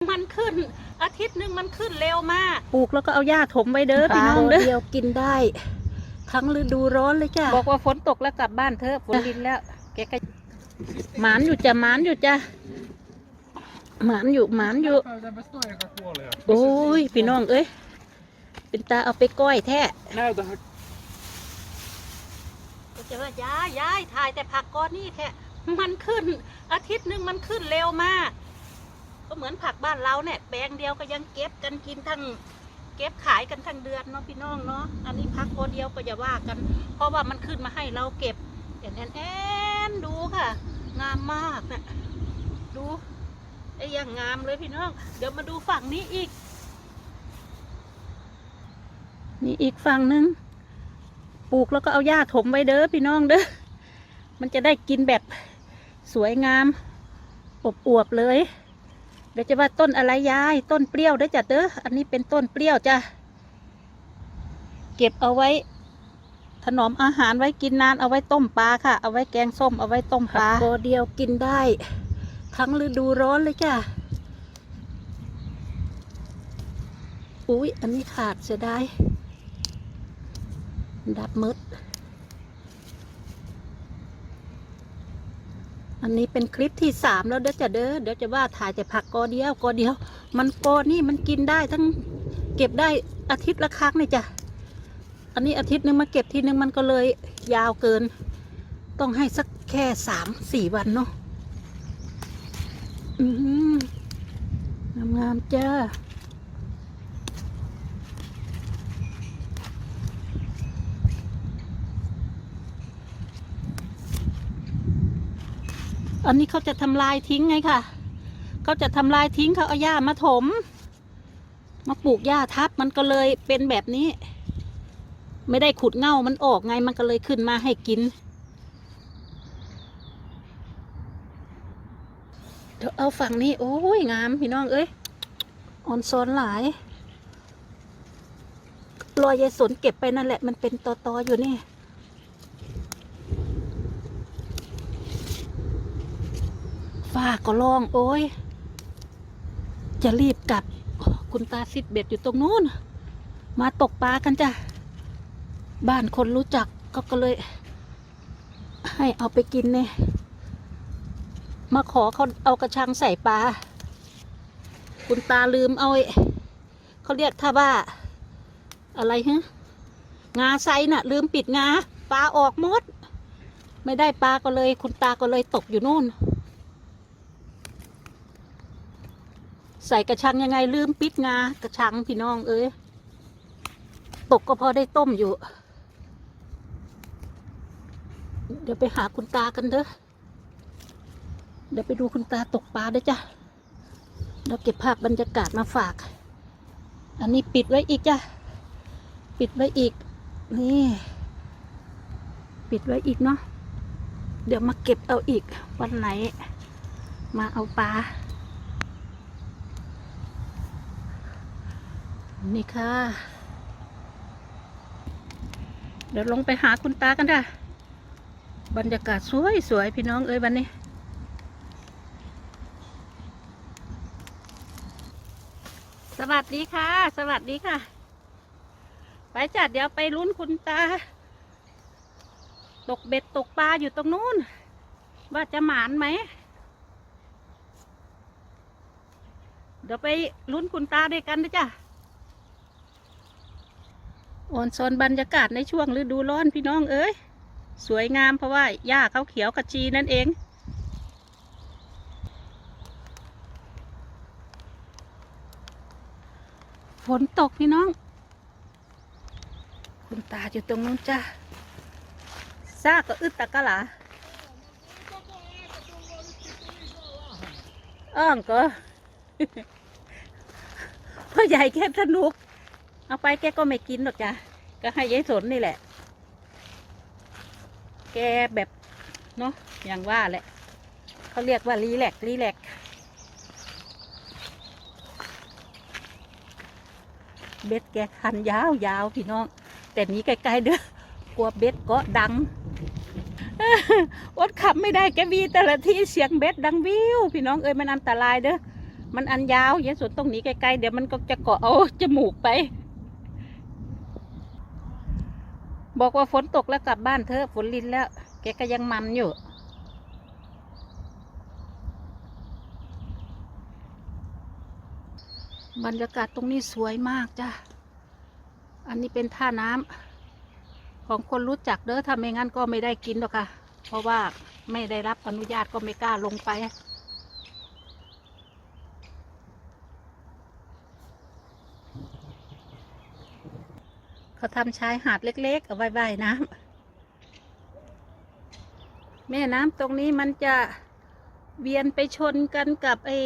มันขึ้น อาทิตย์หนึ่งมันขึ้นเร็วมาก ปลูกแล้วก็เอาหญ้าถมไว้เด้อพี่น้องเด้อเดียวกินได้ ทั้งฤดูร้อนเลยจ้ะบอกว่าฝนตกแล้วกลับบ้านเถอะฝนดินแล้วแกก็หมานอยู่จ้ะหมานอยู่จ้ะหมานอยู่หมานอยู่ Den består ju av kol ja. โอ้ยพี่น้องเอ้ยเป็นตาเอาไปก้อยแท้ Nej, det här ก็จะว่ายายยายถ่ายแต่ผักก้อนนี่แค่มันขึ้น อาทิตย์หนึ่งมันขึ้นเร็วมาก ก็เหมือนผักบ้านเราเนี่ยแปลงเดียวก็ยังเก็บกันกินทั้งเก็บขายกันทั้งเดือนเนาะพี่น้องเนาะอันนี้พักก้อนเดียวก็อย่าว่ากัน เพราะว่ามันขึ้นมาให้เราเก็บแอนแอนแอนดูค่ะ งามมากนะดูไอ้อยังงามเลยพี่น้อง เดี๋ยวมาดูฝั่งนี้อีก นี่อีกฝั่งหนึงปลูกแล้วก็เอาหญ้าถมไว้เด้อพี่น้องเด้อมันจะได้กินแบบสวยงามอบอวบเลย ดี๋ยวจะว่าต้นอะไรยาย ต้นเปรี้ยวเด้อจ้ะเด้ออันนี้เป็นต้นเปรี้ยวจ้ะเก็บเอาไว้ ถนอมอาหารไว้กินนานเอาไว้ต้มปลาค่ะ เอาไว้แกงส้มเอาไว้ต้มปลาโกเดียวกินได้ ทั้งฤดูร้อนเลยจ้ะอุ๊ยอันนี้ขาดเสียดายดับมืด อันนี้เป็นคลิปที่สามแล้วเด้อจ้ะเด้อเดี๋ยวจะว่าถ่ายแต่ผักกอเดียวกอเดียว มันกอนี่มันกินได้ทั้งเก็บได้อาทิตย์ละครั้งนี่จ้ะอันนี้อาทิตย์หนึงมาเก็บทีนึงมันก็เลยยาวเกิน ต้องให้สักแค่สามสี่วันเนาะอืมงามงามๆจ้า อันนี้เขาจะทำลายทิ้งไงค่ะ เขาจะทำลายทิ้งเขาเอาหญ้ามาถม มาปลูกหญ้าทับมันก็เลยเป็นแบบนี้ ไม่ได้ขุดเง่ามันออกไงมันก็เลยขึ้นมาให้กิน เดี๋ยวเอาฝั่งนี้ โอ้ยงามพี่น้องเอ้ยอ่อนซอนหลายรอยยายสนเก็บไปนั่นแหละ มันเป็นตอตอๆอยู่นี่ ฝ้าก็ล่อง โอ้ย จะรีบกลับ คุณตาซิดเบ็ดอยู่ตรงนู้น มาตกปลากันจ้ะ บ้านคนรู้จักก็ก็เลย ให้เอาไปกินเนี่ยมาขอเขาเอากระชังใส่ปลา คุณตาลืมเอาไอ้เขาเรียกถ้าว่า อะไรฮะงาไซน่ะ ลืมปิดงาปลาออกหมด ไม่ได้ปลาก็เลย คุณตาก็เลยตกอยู่นู่น ใส่กระชังยังไงลืมปิดงากระชังพี่น้องเอ้ยตกก็พอได้ต้มอยู่ เดี๋ยวไปหาคุณตากันเด้อเดี๋ยวไปดูคุณตาตกปลาด้วยจ้ะเราเก็บภาพบรรยากาศมาฝาก อันนี้ปิดไว้อีกจ้ะปิดไว้อีก นี่ ปิดไว้อีกเนาะเดี๋ยวมาเก็บเอาอีกวันไหน มาเอาปลา นี่ค่ะ เดี๋ยวลงไปหาคุณตากันจ้ะบรรยากาศสวยสวยๆพี่น้องเอ้ยวันนี้ สวัสดีค่ะ สวัสดีค่ะ ไปจัดเดี๋ยวไปลุ้นคุณตา ตกเบ็ดตกปลาอยู่ตรงนู้น ว่าจะหมานไหม เดี๋ยวไปลุ้นคุณตาด้วยกันนะจ้ะ โอนโซนบรรยากาศในช่วงฤดูร้อนพี่น้องเอ้ย สวยงามเพราะว่าหญ้าเขาเขียวกระจีนั่นเองฝนตกพี่น้อง คุณตาอยู่ตรงนู้นจ้าซากก็อึดตะกะหลาอ้องก็พ่อใหญ่แค่สนุก เอาไปแกก็ไม่กินหรอกจ้ะ ก็ให้ยายสนนี่แหละ แกแบบเนาะอย่างว่าแหละเขาเรียกว่ารีแลกซ์รีแลกซ์เบ็ดแกคันยาวยาวพี่น้อง แต่นี้ไกลๆเด้อกลัวเบ็ดก็ดังอดขับไม่ได้แกวีแต่ละที่เสียงเบ็ดดังวิวพี่น้องเอ้ยมันอันตรายเด้อมันอันยาวอยาสนตรงนี้ไกลๆเดี๋ยวมันก็จะเกาะเอาจมูกไป บอกว่าฝนตกแล้วกลับบ้านเถอฝนลินแล้ว แกก็ยังมันอยู่ บรรยากาศตรงนี้สวยมากจ้ะ อันนี้เป็นท่าน้ำของคนรู้จักเด้อถ้าไม่งั้นก็ไม่ได้กินหรอกค่ะ เพราะว่าไม่ได้รับอนุญาตก็ไม่กล้าลงไป เขาทำชายหาดเล็ก ๆ เอาไว้ว่ายน้ำแม่น้ำตรงนี้มันจะเวียนไปชนกันกับไอ้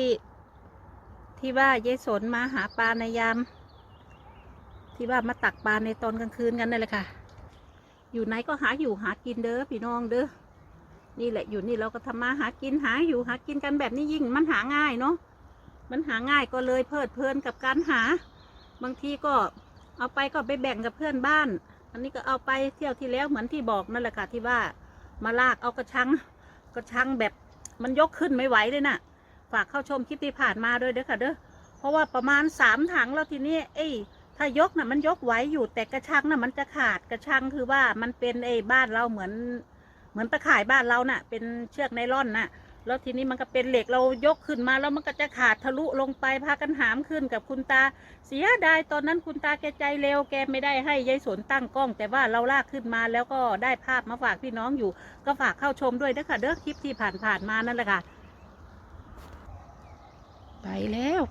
ที่ว่ายายสนมาหาปลาในยาม ที่ว่ามาตักปลาในตอนกลางคืนกันนั่นแหละค่ะ อยู่ไหนก็หาอยู่หากินเด้อพี่น้องเด้อนี่แหละอยู่นี่เราก็ทำมาหากินหาอยู่หากินกันแบบนี้ยิ่งมันหาง่ายเนาะมันหาง่ายก็เลยเพลิดเพลินกับการหา บางทีก็ เอาไปก็ไปแบ่งกับเพื่อนบ้าน อันนี้ก็เอาไปเที่ยวที่แล้วเหมือนที่บอกนั่นแหละค่ะที่ว่ามาลากเอากระชังกระชังแบบมันยกขึ้นไม่ไหวเลยน่ะ ฝากเข้าชมคลิปที่ผ่านมาด้วยเด้อค่ะเด้อเพราะว่าประมาณสามถังแล้วทีนี้เอ้ยถ้ายกน่ะมันยกไหวอยู่แต่กระชังน่ะมันจะขาดกระชังคือว่ามันเป็นไอ้บ้านเราเหมือน เหมือนตะข่ายบ้านเราน่ะ เป็นเชือกไนล่อนน่ะ แล้วทีนี้มันก็เป็นเหล็กเรายกขึ้นมาแล้วมันก็จะขาดทะลุลงไปพากันหามขึ้นกับคุณตา เสียดายตอนนั้นคุณตาแกใจเร็วแกไม่ได้ให้ยายสนตั้งกล้อง แต่ว่าเราลากขึ้นมาแล้วก็ได้ภาพมาฝากพี่น้องอยู่ ก็ฝากเข้าชมด้วยนะคะเด้อคลิปที่ผ่านๆมานั่นแหละค่ะ ไปแล้ว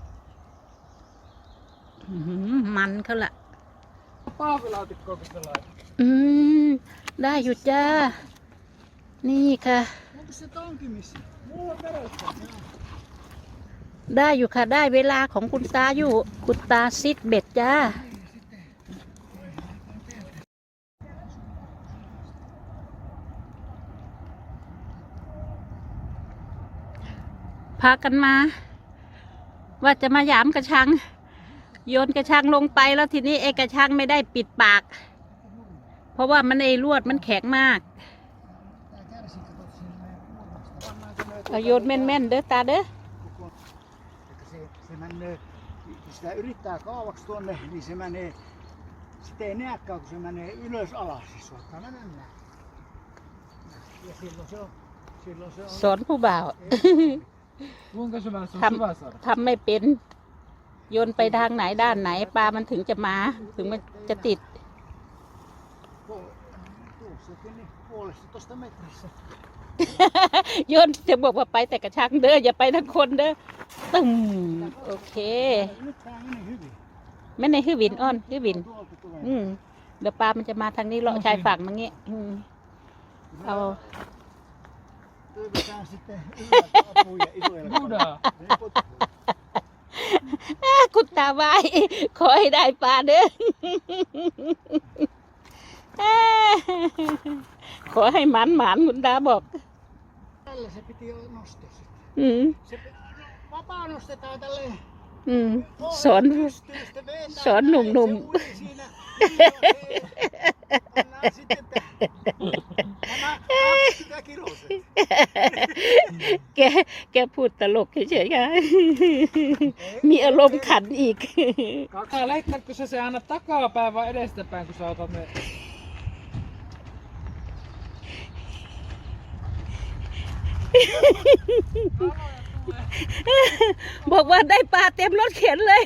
อื้อหือมันเขาละ Paavilaatikkoako sellainen? อืมได้อยู่จ้า นี่ค่ะ Onko se tonkimissa? Mulla on perässä. ได้อยู่ค่ะได้เวลาของคุณตาอยู่ คุณตาซิดเบ็ดจ้า พากันมา ว่าจะมาหยามกระชัง โยนกระชังลงไปแล้วทีนี้ไอ้กระชังไม่ได้ปิดปาก เพราะว่ามันไอ้ลวดมันแข็งมาก เอาโยนแม่นๆเด้อตาเด้อ Että se, se menee, kun sitä yrittää kaavaksi tuonne, niin se menee, sitten ei näekään, kun se menee ylös alas. Se saattaa mennä näin. Ja silloin se on, silloin se on... สอนผู้บ่าว Kuinka syvä se on Tham- syvä saada? ทำไม่เป็น โยนไปทางไหนด้านไหน ปลามันถึงจะมา ถึงมันจะติด Puol- Tuossakin niin puolesta tosta metrissä. โยนจะบอกว่าไปแต่กระชังเด้ออย่าไปทั้งคนเด้อตึมโอเค Nyt tää meni hyvin. ไม่ในฮือวินอ้อนฮือวิน Tuolta tulee. อืมเดี๋ยวปลามันจะมาทางนี้เลาะชายฝั่งมังงี้อืมเอา Pyydetään sitten ylhäältä apuja isoilla. Huudaa. Ne potkuu. คุณตาบายขอให้ได้ปลาเด้อ ขอให้หมันหมานคุณตาบอก Tällä se piti jo nostaa sitten. อืม Se, no, vapaa nostetaan tälle อืม สอน pystyy sitten vetämään Saan näin, num-num. Se ui siinä. Pannaan sitten tä- nämä 20 kiloset. แกแกพูดตลกเฉยๆค่ะ มีอารมณ์ขันอีก Kaka, leikkaatko sä se aina takapäin vai edestäpäin, kun sä otat ne? บอกว่าได้ปลาเต็มรถเข็นเลย